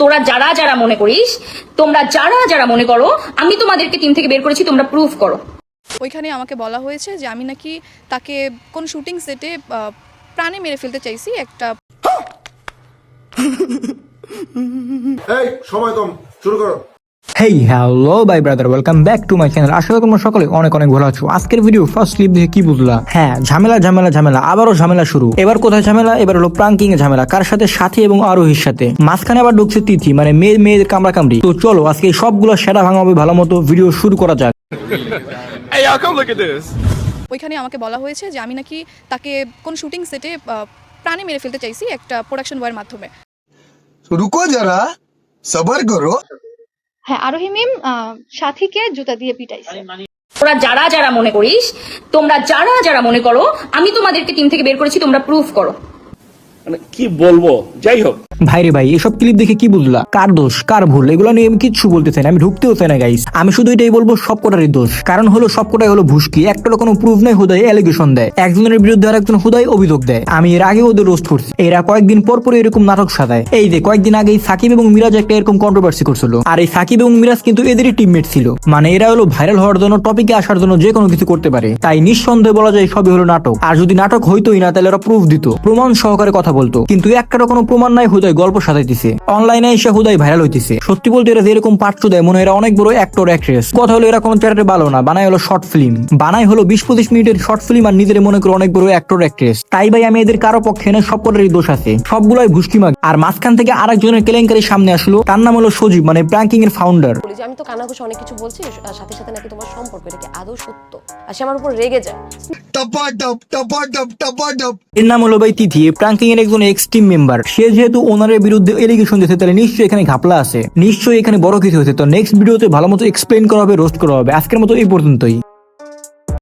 তোরা যারা যারা মনে করিস তোমরা যারা যারা মনে করো আমি তোমাদেরকে টিম থেকে বের করেছি তোমরা প্রুফ করো। ওইখানে আমাকে বলা হয়েছে যে আমি নাকি তাকে কোন শুটিং সেটে প্রাণে মেরে ফেলতে চাইছি একটা এই সময় কম শুরু করো। Hey hello bye brother welcome back to my channel আসলে তোমরা সকলে অনেক অনেক ভালো আছো। আজকের ভিডিও ফার্স্ট ক্লিপ দেখে কি বুঝলা? হ্যাঁ ঝামেলা ঝামেলা ঝামেলা আবারও ঝামেলা শুরু। এবার কোথায় ঝামেলা? এবার হলো প্রাঙ্কিং ঝামেলা। কার সাথে? সাথে এবং আরোহীর সাথে। মাঝখানে আবার ঢুকছে তিথি মানে মেয়ে মেয়ের কামড়া কামড়ি তো চলো আজকে সবগুলো সেরা ভাঙা হবে ভালো মতো ভিডিও শুরু করা যাক। ওইখানে আমাকে বলা হয়েছে যে আমি নাকি তাকে কোন শুটিং সেটে প্রাণী মেরে ফেলতে চাইছি একটা প্রোডাকশন বয়ের মাধ্যমে। রুকো যারা সবার করো। হ্যাঁ আরোহী মিম আহ, সাথীকে জুতা দিয়ে পিটাইছে। তোরা যারা যারা মনে করিস তোমরা যারা যারা মনে করো আমি তোমাদেরকে টিম থেকে বের করেছি তোমরা প্রুফ করো। মানে কি বলব? যাই হোক ভাই রে ভাই, এসব ক্লিপ দেখে কি বুঝলা? কার দোষ? কার ভুল? এগুলো নিয়ে আমি কিচ্ছু বলতে চাই না, আমি ঢুকতেও চাই না গাইস আমি শুধু এটাই বলব সবকটারই দোষ। কারণ হলো সবকটাই হলো ভুসকি। একটারও কোনো প্রুফ নেই হুদায় অ্যালিগেশন দেয়। একজনের বিরুদ্ধে আর একজন হুদায় অভিযোগ দেয়। আমি এর আগে ওদের রোস্ট করছি। এরা কয়েকদিন পর পর এরকম নাটক সাজায়। এই যে, কয়েকদিন আগে সাকিব এবং মিরাজ একটা এরকম কন্ট্রোভার্সি করছিল। আর এই সাকিব এবং মিরাজ কিন্তু এদেরই টিমমেট ছিল। মানে এরা হলো ভাইরাল হওয়ার জন্য টপিকে আসার জন্য যে কোনো কিছু করতে পারে। তাই নিঃসন্দেহে বলা যায়, সবই হলো নাটক। আর যদি নাটক হইতোই না, তাহলে ওরা প্রুফ দিত। প্রমাণ সহকারে কথা বলতো। কিন্তু একটারও কোনো প্রমাণ নাই হুদায় হুদায় গল্প সাজাইতেছে। অনলাইনে এসে হুদায় ভাইরাল হইতেছে। সত্যি বলতে এরা যেরকম পাঠ্য দেয় মনে এরা অনেক বড় অ্যাক্টর অ্যাক্ট্রেস কথা হলো এরা কোনো চ্যারেটে ভালো না বানাই হলো শর্ট ফিল্ম বানাই হলো বিশ পঁচিশ মিনিটের শর্ট ফিল্ম আর নিজের মনে করে অনেক বড় অ্যাক্টর অ্যাক্ট্রেস তাই ভাই আমি এদের কারও পক্ষে না সবকটারই দোষ আছে। সবগুলোই ভুষ্টিমাগ আর মাঝখান থেকে আরেকজনের কেলেঙ্কারি সামনে আসলো তার নাম হলো সজীব মানে প্র্যাঙ্কিং এর ফাউন্ডার আমি তো কানা ঘোষে অনেক কিছু বলছি সাথে সাথে নাকি তোমার সম্পর্ক এটা কি আদৌ সত্য? আর সে আমার উপর রেগে যায়। এর নাম হলো ভাই তিথি প্রাঙ্কিং এর একজন এক্স মেম্বার সে যেহেতু ওনারের বিরুদ্ধে এলিগেশন দিয়েছে, তাহলে নিশ্চয়ই এখানে ঘাপলা আছে। নিশ্চয়ই এখানে বড় কিছু হয়েছে। তো নেক্সট ভিডিওতে ভালো মতো এক্সপ্লেন করা হবে রোস্ট করা হবে। আজকের মতো এই পর্যন্তই।